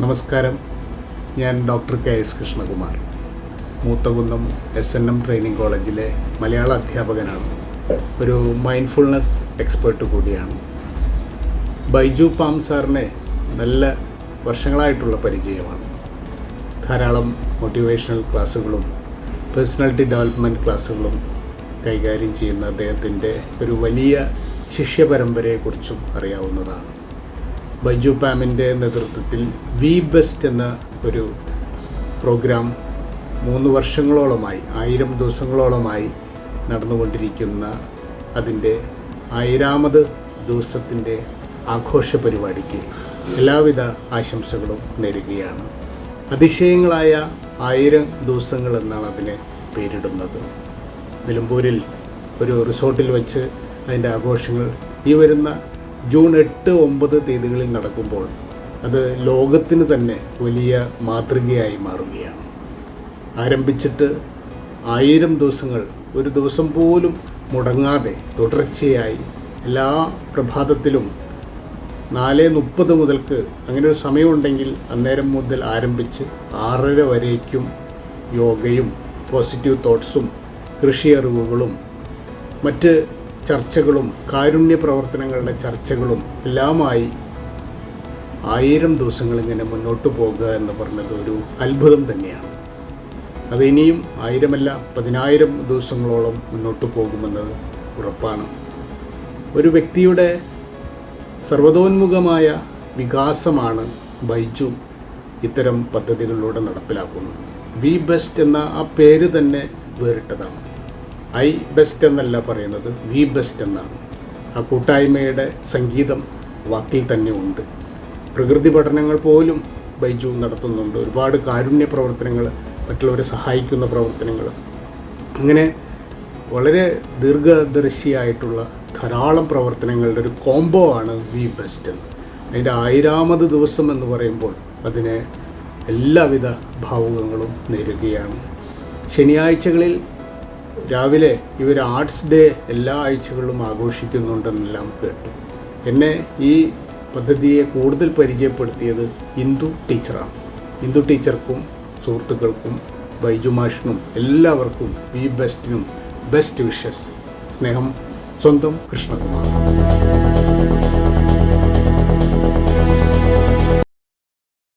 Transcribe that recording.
നമസ്കാരം. ഞാൻ doctor K S Krishnakumar. Moothakunnam S N M training കോളേജിലെ മലയാള അധ്യാപകനാണ്. ഒരു മൈൻഡ്ഫുൾനെസ് എക്സ്പേർട്ട് കൂടിയാണ്. ബൈജു പാം സാറിനെ നല്ല വർഷങ്ങളായിട്ടുള്ള പരിചയമാണ്. ധാരാളം മോട്ടിവേഷണൽ ക്ലാസ്സുകളും പേഴ്സണാലിറ്റി ഡെവലപ്മെന്റ് ക്ലാസ്സുകളും കൈകാര്യം ചെയ്യുന്ന അദ്ദേഹത്തിന്റെ ഒരു വലിയ ശിഷ്യ പരമ്പരയെക്കുറിച്ചും അറിയാവുന്നതാണ്. ബൈജു പാമിന്റെ നേതൃത്വത്തിൽ വി ബെസ്റ്റ് എന്ന ഒരു പ്രോഗ്രാം മൂന്ന് വർഷങ്ങളോളമായി ആയിരം ദിവസങ്ങളോളമായി നടന്നുകൊണ്ടിരിക്കുന്ന അതിന്റെ ആയിരാമത് ദിവസത്തിന്റെ ആഘോഷ പരിപാടിക്ക് എല്ലാവിധ ആശംസകളും നേരുകയാണ്. അതിശയങ്ങളായ ആയിരം ദിവസങ്ങൾ എന്നാണ് അതിനെ പേരിടുന്നത്. നിലമ്പൂരിൽ ഒരു റിസോർട്ടിൽ വെച്ച് അതിന്റെ ആഘോഷങ്ങൾ ഈ വരുന്ന ജൂൺ എട്ട് ഒമ്പത് തീയതികളിൽ നടക്കുമ്പോൾ അത് ലോകത്തിന് തന്നെ വലിയ മാതൃകയായി മാറുകയാണ്. ആരംഭിച്ചിട്ട് ആയിരം ദിവസങ്ങൾ ഒരു ദിവസം പോലും മുടങ്ങാതെ തുടർച്ചയായി എല്ലാ പ്രഭാതത്തിലും നാല് മുപ്പത് മുതൽക്ക് അങ്ങനെ ഒരു സമയമുണ്ടെങ്കിൽ അന്നേരം മുതൽ ആരംഭിച്ച് ആറര വരേക്കും യോഗയും പോസിറ്റീവ് തോട്ട്സും കൃഷി അറിവുകളും മറ്റ് ചർച്ചകളും കാരുണ്യ പ്രവർത്തനങ്ങളുടെ ചർച്ചകളും എല്ലാമായി ആയിരം ദിവസങ്ങൾ ഇങ്ങനെ മുന്നോട്ട് പോകുക എന്ന് പറഞ്ഞത് ഒരു അത്ഭുതം തന്നെയാണ്. അത് ഇനിയും ആയിരമല്ല പതിനായിരം ദിവസങ്ങളോളം മുന്നോട്ട് പോകുമെന്നത് ഉറപ്പാണ്. ഒരു വ്യക്തിയുടെ സർവതോന്മുഖമായ വികാസമാണ് ബൈജു ഇത്തരം പദ്ധതികളിലൂടെ നടപ്പിലാക്കുന്നത്. ബി ബെസ്റ്റ് എന്ന ആ പേര് തന്നെ വേറിട്ടതാണ്. ഐ ബെസ്റ്റ് എന്നല്ല പറയുന്നത് വി ബെസ്റ്റ് എന്നാണ്. ആ കൂട്ടായ്മയുടെ സംഗീതം വാക്കിൽ തന്നെ ഉണ്ട്. പ്രകൃതി പഠനങ്ങൾ പോലും ബൈജു നടത്തുന്നുണ്ട്. ഒരുപാട് കാരുണ്യ പ്രവർത്തനങ്ങൾ മറ്റുള്ളവരെ സഹായിക്കുന്ന പ്രവർത്തനങ്ങൾ. അങ്ങനെ വളരെ ദീർഘദർശിയായിട്ടുള്ള ധാരാളം പ്രവർത്തനങ്ങളുടെ ഒരു കോംബോ ആണ് വി ബെസ്റ്റ് എന്ന്. അതിന്റെ ആയിരാമത് ദിവസം എന്ന് പറയുമ്പോൾ അതിനെ എല്ലാവിധ ഭാവുകങ്ങളും നേരുകയാണ്. ശനിയാഴ്ചകളിൽ രാവിലെ ഇവർ ആർട്സ് ഡേ എല്ലാ ആഴ്ചകളിലും ആഘോഷിക്കുന്നുണ്ടെന്നെല്ലാം കേട്ടു. എന്നെ ഈ പദ്ധതിയെ കൂടുതൽ പരിചയപ്പെടുത്തിയത് ഇന്ദു ടീച്ചറാണ്. ഇന്ദു ടീച്ചർക്കും സുഹൃത്തുക്കൾക്കും ബൈജു മാഷിനും എല്ലാവർക്കും ബി ബെസ്റ്റിനും ബെസ്റ്റ് വിഷസ്. സ്നേഹം സ്വന്തം കൃഷ്ണകുമാർ.